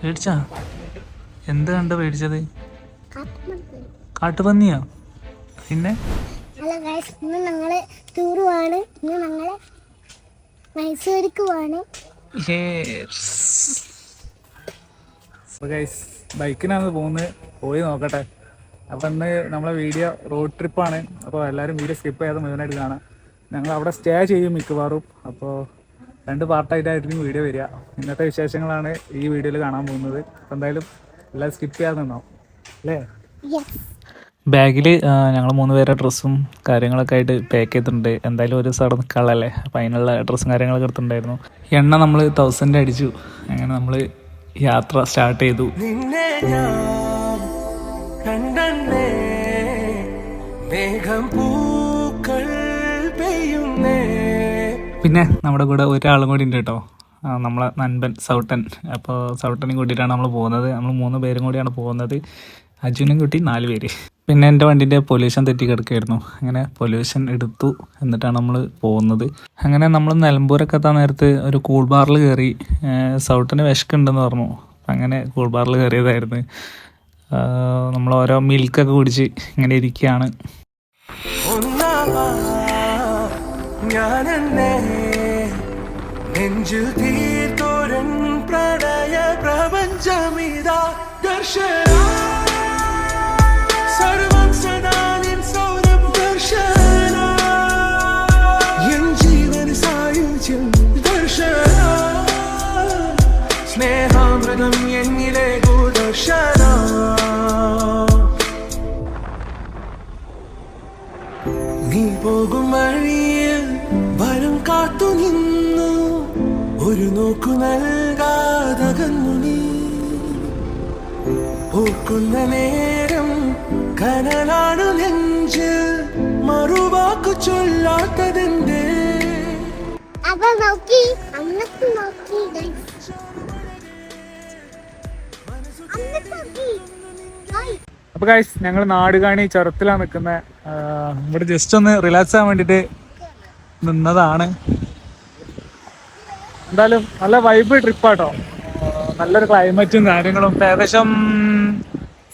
പേടിച്ചാ എന്ത് കണ്ട് പേടിച്ചത്? കാട്ടുപന്നിയാ? പിന്നെ? ഹലോ ഗൈസ് ഇന്ന് ഞങ്ങൾ ടൂർ പോവാണ്. ഇന്ന് ഞങ്ങൾ മൈസൂർക്ക് പോവാണ്. ബൈക്കിനാണ് പോകുന്നത് പോയി നോക്കട്ടെ. അപ്പം ഇന്ന് നമ്മളെ വീഡിയോ റോഡ് ട്രിപ്പാണ് അപ്പോൾ എല്ലാവരും വീഡിയോ സ്കിപ്പ് ചെയ്യാതെ മുഴുവനായിട്ട് കാണാം. ഞങ്ങൾ അവിടെ സ്റ്റേ ചെയ്യും മിക്കവാറും. അപ്പോൾ രണ്ട് പാർട്ടായിട്ടായിരിക്കും വീഡിയോ വരിക. ഇന്നത്തെ വിശേഷങ്ങളാണ് ഈ വീഡിയോയിൽ കാണാൻ പോകുന്നത്. അപ്പോൾ എന്തായാലും എല്ലാം സ്കിപ്പ് ചെയ്യാതെ നിന്നോ? അല്ലേ? യെസ് ബാഗിൽ ഞങ്ങൾ മൂന്ന് പേരെ ഡ്രസ്സും കാര്യങ്ങളൊക്കെ ആയിട്ട് പാക്ക് ചെയ്തിട്ടുണ്ട്. എന്തായാലും ഒരു സാറ് നിൽക്കാളല്ലേ അപ്പോൾ അതിനുള്ള ഡ്രസ്സും കാര്യങ്ങളൊക്കെ എടുത്തിട്ടുണ്ടായിരുന്നു. എണ്ണ നമ്മൾ തൗസൻഡ് അടിച്ചു. അങ്ങനെ നമ്മൾ യാത്ര സ്റ്റാർട്ട് ചെയ്തു. നിന്നെ ഞാൻ കണ്ടേ മേഘം പൂക്കൾ പിന്നെ നമ്മുടെ കൂടെ ഒരാളും കൂടി ഉണ്ട് കേട്ടോ. നമ്മളെ നൻപൻ സൗട്ടൻ. അപ്പോൾ സൗട്ടനും കൂട്ടിയിട്ടാണ് നമ്മൾ പോകുന്നത്. നമ്മൾ മൂന്ന് പേരും കൂടിയാണ് പോകുന്നത്. അജുനും കൂട്ടി നാല് പേര്. പിന്നെ എന്റെ വണ്ടിന്റെ പൊല്യൂഷൻ തെറ്റി കിടക്കുകയായിരുന്നു അങ്ങനെ പൊല്യൂഷൻ എടുത്തു എന്നിട്ടാണ് നമ്മൾ പോകുന്നത്. അങ്ങനെ നമ്മൾ നിലമ്പൂരൊക്കെ എത്താൻ നേരത്ത് ഒരു കൂൾ ബാറിൽ കയറി സൗട്ടിന് വിശക്കുണ്ടെന്ന് പറഞ്ഞു. അങ്ങനെ കൂൾ ബാറിൽ കയറിയതായിരുന്നു. നമ്മൾ ഓരോ മിൽക്കൊക്കെ കുടിച്ച് ഇങ്ങനെ ഇരിക്കുകയാണ്. ഞാനെന്നെ. നെഞ്ചു തീർത്തോരൻ പ്രണയ പ്രപഞ്ചമിതാ ദർശന. സർവം സദാ നിൻ സൗരം ദർശന. എൻ ജീവൻ സായുജ്യം ദർശന. സ്നേഹാമൃതം എന്നിലെ ദർശന. നീ പോകും വഴിയിൽ ഒരു നോക്കു നൽകാതകന്നു നീ ഓർക്കുന്ന നേരം കനലാണു നെഞ്ച് മറുവാക്കു ചൊല്ലാത്തതെന്തേ? അപ്പൊ നോക്കി അന്നത്ത് നോക്കി അപ്പോൾ ഗൈസ് ഞങ്ങൾ നാടുകാണി ചുരത്തിലാണ് നിൽക്കുന്നത് ഇവിടെ ജസ്റ്റ് ഒന്ന് റിലാക്സ് ആവാൻ വേണ്ടിയിട്ട് നിന്നതാണ്. എന്തായാലും നല്ല വൈബ് ട്രിപ്പാട്ടോ നല്ലൊരു ക്ലൈമറ്റും കാര്യങ്ങളും ഏകദേശം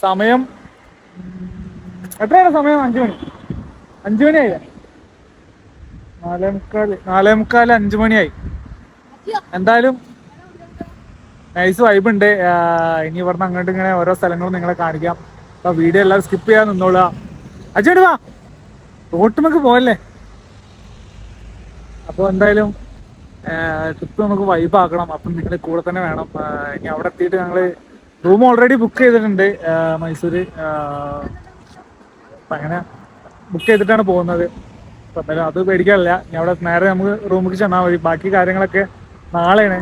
സമയം എത്രയാണ് സമയം? അഞ്ചു മണി. അഞ്ചു മണിയായി നാലേ മുക്കാൽ നാലേ അഞ്ചു മണിയായി എന്തായാലും നൈസ് വൈബ് ഉണ്ട്. ഇനി ഇവിടുന്ന് അങ്ങോട്ട് ഇങ്ങനെ ഓരോ സ്ഥലങ്ങളും നിങ്ങളെ കാണിക്കാം. അപ്പൊ വീഡിയോ എല്ലാവരും സ്കിപ്പ് ചെയ്യാൻ നിന്നോളുക. അജോട് വാ. റോട്ടുമൊക്കെ പോവല്ലേ? അപ്പോൾ എന്തായാലും ട്രിപ്പ് നമുക്ക് വൈബ് ആക്കണം. അപ്പം നിങ്ങൾ കൂടെ തന്നെ വേണം. ഇനി അവിടെ എത്തിയിട്ട് ഞങ്ങൾ റൂം ഓൾറെഡി ബുക്ക് ചെയ്തിട്ടുണ്ട് മൈസൂർ അങ്ങനെ ബുക്ക് ചെയ്തിട്ടാണ് പോകുന്നത്. അപ്പം അത് പേടിക്കാനില്ല. ഇനി അവിടെ നേരെ നമുക്ക് റൂമിലേക്ക് ചെന്നാൽ മതി. ബാക്കി കാര്യങ്ങളൊക്കെ നാളെയാണ്.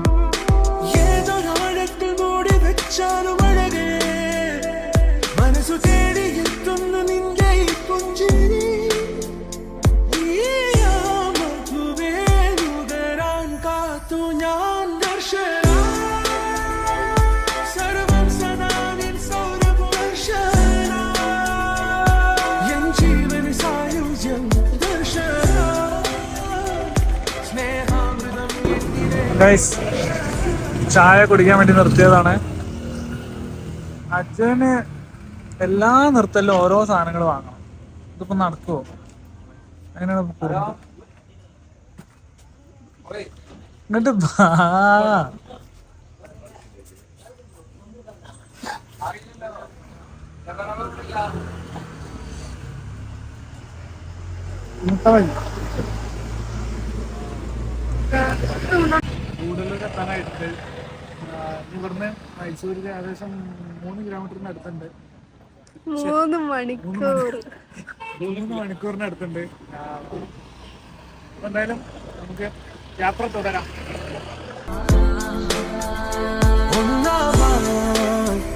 ഗൈസ് ചായ കുടിക്കാൻ വേണ്ടി നിർത്തിയതാണ് അച്ഛന് എല്ലാ നിർത്തലിലും ഓരോ സാധനങ്ങൾ വാങ്ങണം ഇതിപ്പോ നടക്കുവോ അങ്ങനെയാണ്. എന്നിട്ട്. മുട്ട വഴി കൂടുതലൊക്കെ എത്താനായിട്ടുണ്ട് ഇവിടുന്ന് മൈസൂരിൽ ഏകദേശം മൂന്ന് കിലോമീറ്ററിന് അടുത്തുണ്ട്. മൂന്ന് മണിക്കൂർ. മൂന്ന് മണിക്കൂറിന് അടുത്തുണ്ട്. എന്തായാലും നമുക്ക് യാത്ര തുടരാം. ഒന്നാമായി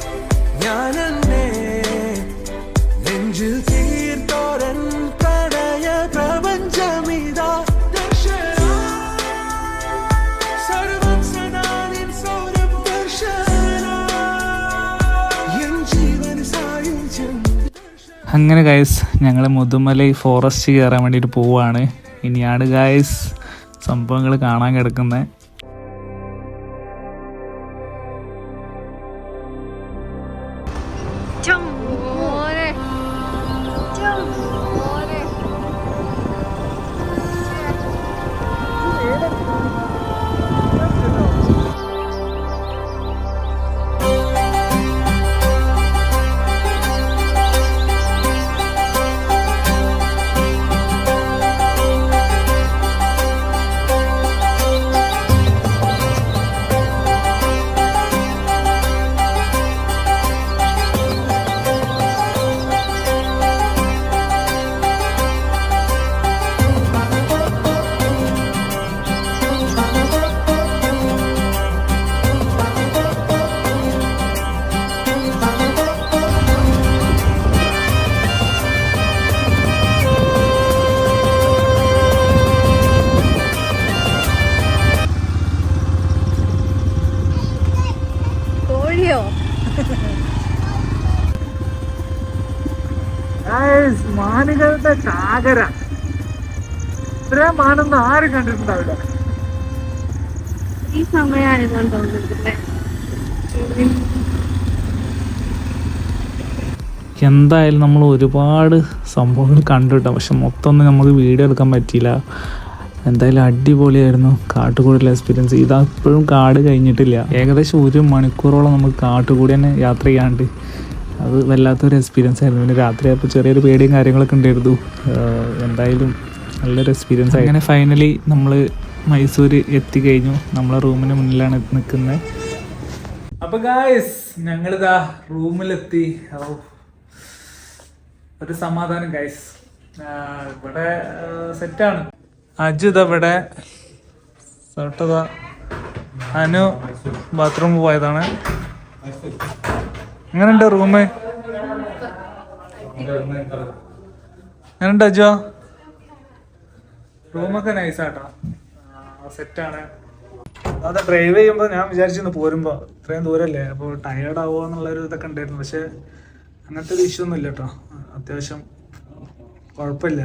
അങ്ങനെ ഗായസ് ഞങ്ങൾ മുതുമലൈ ഫോറസ്റ്റ് കയറാൻ വേണ്ടിയിട്ട് പോവുകയാണ് ഇനിയാണ് ഗായ്സ് സംഭവങ്ങൾ കാണാൻ കിടക്കുന്നത് മാനൊന്നും ആരും കണ്ടിട്ടുണ്ടാവില്ല. ഈ സമയമായതുകൊണ്ട് എന്തായാലും നമ്മൾ ഒരുപാട് സംഭവങ്ങൾ കണ്ടിട്ടോ. പക്ഷെ മൊത്തം ഒന്നും നമുക്ക് വീഡിയോ എടുക്കാൻ പറ്റിയില്ല. എന്തായാലും അടിപൊളിയായിരുന്നു കാട്ടുകൂടിയുള്ള എക്സ്പീരിയൻസ് ഇതാ ഇപ്പോഴും കാട് കഴിഞ്ഞിട്ടില്ല. ഏകദേശം ഒരു മണിക്കൂറോളം നമ്മൾ കാട്ടുകൂടി തന്നെ യാത്ര ചെയ്യാണ്ട്. അത് വല്ലാത്തൊരു എക്സ്പീരിയൻസ് ആയിരുന്നു. പിന്നെ രാത്രിയായപ്പോൾ ചെറിയൊരു പേടിയും കാര്യങ്ങളൊക്കെ ഉണ്ടായിരുന്നു. എന്തായാലും നല്ലൊരു എക്സ്പീരിയൻസ് അങ്ങനെ ഫൈനലി നമ്മൾ മൈസൂർ എത്തിക്കഴിഞ്ഞു. നമ്മളെ റൂമിന് മുന്നിലാണ് നിൽക്കുന്നത് അപ്പൊ ഗായസ് ഞങ്ങളിതാ റൂമിലെത്തി. ഒരു സമാധാനം ഗൈസ് ഇവിടെ സെറ്റാണ് അജു ഇതാ ഇവിടെ. സട്ടതാ അനു ബാത്റൂം പോയതാണ്. എങ്ങനെയുണ്ട് റൂമ് എങ്ങനെയുണ്ട് അജോ? റൂമൊക്കെ നൈസാട്ടോ സെറ്റാണ് അത് ഡ്രൈവ് ചെയ്യുമ്പോൾ ഞാൻ വിചാരിച്ചിരുന്നു പോരുമ്പോൾ ഇത്രയും ദൂരല്ലേ അപ്പോൾ ടയേർഡ് ആവുമോ എന്നുള്ളൊരു ഇതൊക്കെ ഉണ്ടായിരുന്നു. പക്ഷേ അങ്ങനത്തെ ഒരു ഇഷ്യൂ ഒന്നും ഇല്ല കേട്ടോ അത്യാവശ്യം കുഴപ്പമില്ല.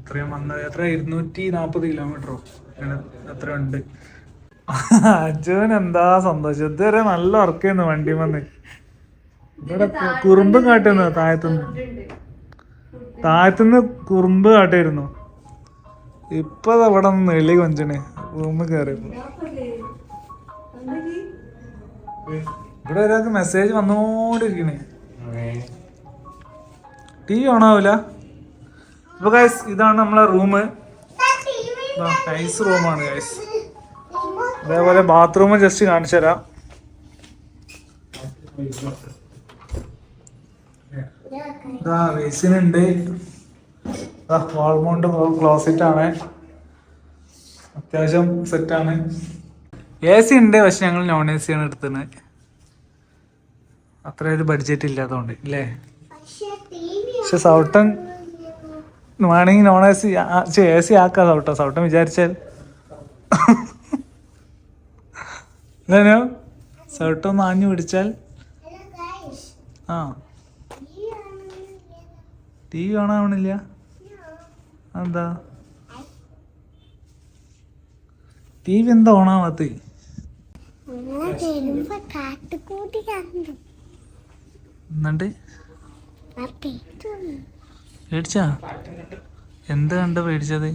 എത്രയും വന്നത് എത്ര ഇരുന്നൂറ്റി നാൽപ്പത് കിലോമീറ്ററോ അങ്ങനെ എത്ര ഉണ്ട്? അജുവിന് എന്താ സന്തോഷം? ഇതുവരെ നല്ല വർക്ക് ചെയ്യുന്നു വണ്ടി വന്ന് ഇവിടെ കുറുമ്പ് കാട്ടുന്നു താഴത്തുനിന്ന്. താഴത്തുനിന്ന് കുറുമ്പ് കാട്ടായിരുന്നു. ഇപ്പൊ അവിടെ നിന്ന് നെളി കൊഞ്ചണേ? റൂമിൽ കയറിയപ്പോ ഇവിടെ ഒരാൾക്ക് മെസ്സേജ് വന്നോണ്ടിരിക്കണേ. ടി വി ഓണാവൂല? അപ്പൊ ഗൈസ് ഇതാണ് നമ്മളെ റൂം നൈസ് റൂമാണ് ഗൈസ് അതേപോലെ ബാത്റൂം ജസ്റ്റ് കാണിച്ചു തരാം ഇതാ ബേസിനുണ്ട് വാൾമൗണ്ട് ക്ലോസറ്റ് ആണ്. അത്യാവശ്യം സെറ്റാണ് എ സി ഉണ്ട് പക്ഷെ ഞങ്ങൾ നോൺ എ സി ആണ് എടുത്തത്. അത്ര ഒരു ബഡ്ജറ്റ് ഇല്ലാത്തതുകൊണ്ട് ഇല്ലേ? പക്ഷെ സൗട്ടൻ വേണമെങ്കിൽ non A C A C ആക്കാം സൗട്ടൻ. സൗട്ടൻ വിചാരിച്ചാൽ. ഇല്ലല്ലോ? സൗട്ടൻ ഒന്ന് ആഞ്ഞു പിടിച്ചാൽ. ആ. ടി വി കാണാവണില്ല? എന്താ ടി വി എന്താ ഓണാവാത്ത? എന്നിട്ട്. പേടിച്ചാ? എന്താ കണ്ട പേടിച്ചത്?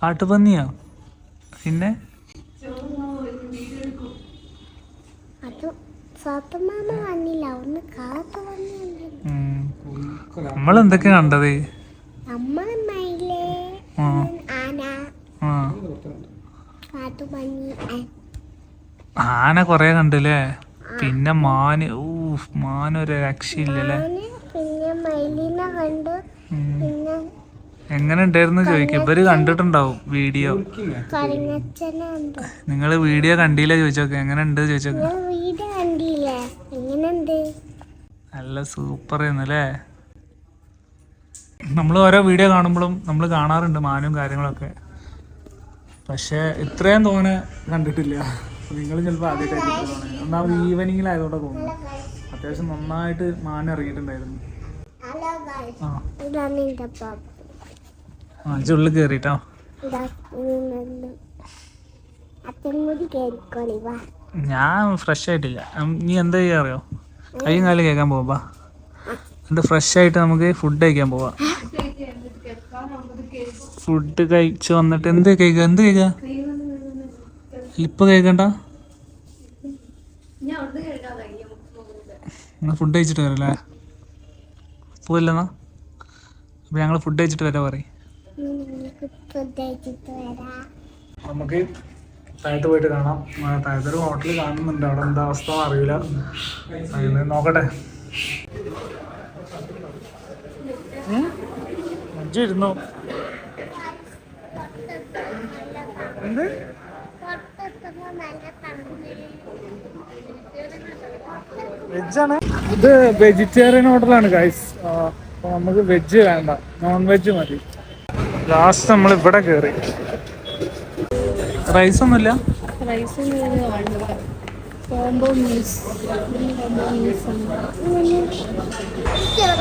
കാട്ടുപന്നിയോ? പിന്നെ? അത് സ്വത്തമാമ വന്നില്ല. ഒന്ന് കാത്തു വന്നില്ല നമ്മൾ എന്തൊക്കെ കണ്ടത്. ആന. കൊറേ കണ്ടല്ലേ? പിന്നെ മാന് ഊഫ് ഒരു രക്ഷയില്ലല്ലേ? എങ്ങനെ ഉണ്ടായിരുന്നു ചോദിക്കും? ഇവർ കണ്ടിട്ടുണ്ടാവും വീഡിയോ. നിങ്ങൾ വീഡിയോ കണ്ടില്ല ചോദിച്ചോക്കെ? എങ്ങനെ ഉണ്ട് ചോദിച്ചോക്കെ ഞാൻ വീട് കണ്ടില്ലേ എങ്ങനെയുണ്ട് നല്ല സൂപ്പർ അല്ലേ നമ്മൾ ഓരോ വീഡിയോ കാണുമ്പോഴും നമ്മൾ കാണാറുണ്ട് മാനും കാര്യങ്ങളൊക്കെ. പക്ഷേ ഇത്രയും തോനെ കണ്ടിട്ടില്ല. നിങ്ങൾ ചിലപ്പോൾ ആദ്യമായിട്ടായിരിക്കും ഒന്നാമത് ഈവനിങ്ങിലായതുകൊണ്ട് തോന്നുന്നു. അത്യാവശ്യം നന്നായിട്ട് മാൻ ഇറങ്ങിയിട്ടുണ്ടായിരുന്നു. ആ. ഉള്ളിൽ കയറിട്ടോ ഞാൻ ഫ്രഷ് ആയിട്ടില്ല. നീ എന്താ ചെയ്യാ അറിയോ? കൈയും കാലും കേൾക്കാൻ പോവാ എന്നിട്ട് ഫ്രഷ് ആയിട്ട് നമുക്ക് ഫുഡ് കഴിക്കാൻ പോവാം. ഫുഡ് കഴിച്ച് വന്നിട്ട് എന്ത് കേൾക്കുക എന്ത് കേൾക്കുക ഇപ്പൊ കേൾക്കണ്ട നിങ്ങൾ ഫുഡ് കഴിച്ചിട്ട് വരല്ലേ? പോയില്ലെന്നാ അപ്പൊ ഞങ്ങൾ ഫുഡ് കഴിച്ചിട്ട് വരാ പറയും. ഫുഡ് കഴിച്ചിട്ട് വരാം. നമുക്ക് താഴത്ത് പോയിട്ട് കാണാം. താഴത്തൊരു ഹോട്ടൽ കാണുന്നുണ്ട്. അവിടെ എന്താ അവസ്ഥ അറിയില്ല. അതിന് നോക്കട്ടെ. ഇരുന്നു. എന്ത്? വെജാണ്. ഇത് വെജിറ്റേറിയൻ ഹോട്ടലാണ് ഗൈസ് നമുക്ക് വെജ് വേണ്ട. നോൺ വെജ് മതി. ലാസ്റ്റ് നമ്മൾ ഇവിടെ കയറി റൈസ് ഒന്നുമില്ല റൈസ്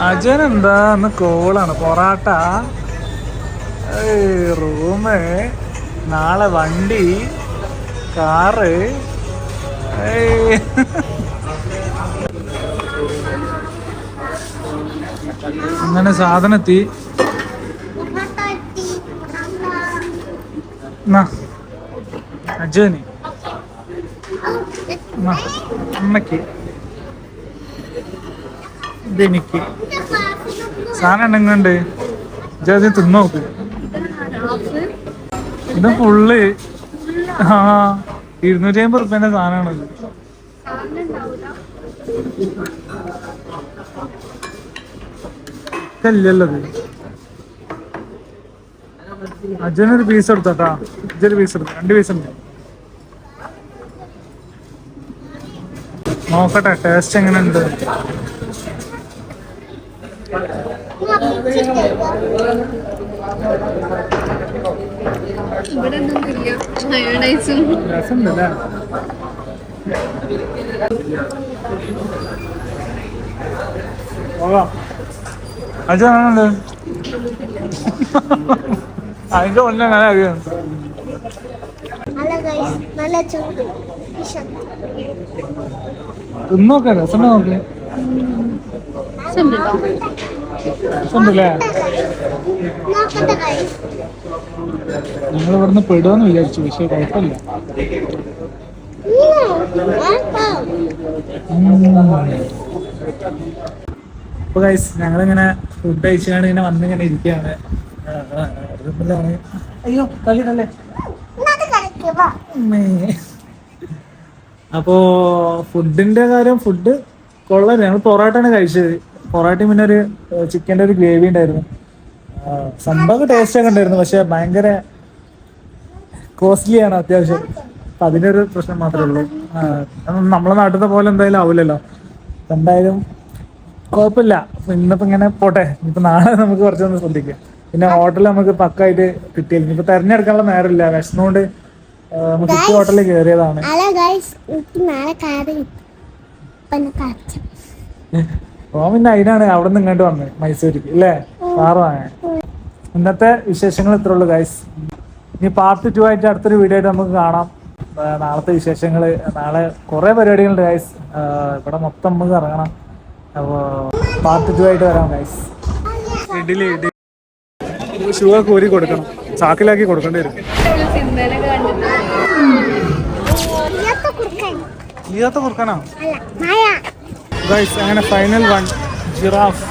അജയൻ എന്താ ഇന്ന് കോളാണ് പൊറാട്ട. റൂമ് നാളെ വണ്ടി കാറ്. അങ്ങനെ സാധനത്തി. എന്നാ, അജയന് അമ്മയ്ക്ക് എനിക്ക് സാധനം ഉണ്ടെങ്ങണ്ട് ജാതി തിന്നോക്ക് ഇത് ഫുള്ള് ആ ഇരുന്നൂറ്റി അമ്പത് റുപ്യന്റെ സാധനമാണ് ഇതല്ലത് ഇത്. അജനൊരു പീസ് എടുത്തോട്ടാ ഇജൊരു പീസ് എടുത്തു? രണ്ട് പീസ് ഉണ്ട്. നോക്കട്ടെ ടേസ്റ്റ് എങ്ങനെയുണ്ട്? ഇവിടെ അതിന്റെ ഒന്നും അങ്ങനെ അറിയാം. നല്ല ചൂട്. വിശന്ന്. തിന്നോക്കെ രസം നോക്ക്. രസമുണ്ടല്ലേ നിങ്ങൾ ഇവിടുന്ന് പെടുമെന്ന് വിചാരിച്ചു പക്ഷെ കുഴപ്പമില്ല. അപ്പൊ ഗൈസ് ഞങ്ങളിങ്ങനെ ഫുഡ് കഴിച്ചാണ് ഇങ്ങനെ വന്നിങ്ങനെ ഇരിക്കുകയാണ്. അയ്യോ കളിയിടല്ലേ അപ്പോ ഫുഡിന്റെ കാര്യം ഫുഡ് കൊള്ളാം ഞങ്ങൾ പൊറോട്ടയാണ് കഴിച്ചത്. പൊറോട്ടയും പിന്നെ ഒരു ചിക്കന്റെ ഒരു ഗ്രേവി ഉണ്ടായിരുന്നു. സംഭവം ടേസ്റ്റ് ഒക്കെ ഉണ്ടായിരുന്നു. പക്ഷെ ഭയങ്കര കോസ്റ്റ്ലി ആണ് അത്യാവശ്യം. അതിനൊരു പ്രശ്നം മാത്രമേ ഉള്ളൂ. നമ്മളെ നാട്ടിലത്തെ പോലെ എന്തായാലും ആവില്ലല്ലോ എന്തായാലും കുഴപ്പമില്ല. ഇന്നിപ്പോ ഇങ്ങനെ പോട്ടെ. ഇപ്പൊ നാളെ നമുക്ക് കുറച്ചൊന്ന് ശ്രദ്ധിക്കാം. പിന്നെ ഹോട്ടൽ നമുക്ക് പക്കായിട്ട് കിട്ടിയില്ല. ഇപ്പൊ തെരഞ്ഞെടുക്കാനുള്ള നേരമില്ല. വിഷമോണ്ട് നമുക്ക് ഹോട്ടലിൽ കയറിയതാണ്. ഓ പിന്നെ അതിനാണ് അവിടെ നിന്ന് ഇങ്ങോട്ട് വന്നത് മൈസൂരിക്ക് അല്ലേ കാറ് വാങ്ങാൻ. ഇന്നത്തെ വിശേഷങ്ങൾ ഇത്ര ഉള്ളു ഗൈസ് ഇനി പാർട്ട് ടു ആയിട്ട് അടുത്തൊരു വീഡിയോ ആയിട്ട് നമുക്ക് കാണാം. നാളത്തെ വിശേഷങ്ങൾ നാളെ കുറേ പരിപാടികളുണ്ട് ഗൈസ് ഇവിടെ മൊത്തം നമുക്ക് ഇറങ്ങണം. അപ്പോൾ പാർട്ട് ടു ആയിട്ട് വരാം ഗൈസ് ഇഡ്ഡലി ഇഡ്ഡലി. ഷൂ ഒക്കെ ഊരി കൊടുക്കണം. ചാക്കിലാക്കി കൊടുക്കേണ്ടി വരും. അല്ല മായ. ഗൈസ് അങ്ങനെ ഫൈനൽ വൺ ജിറാഫ്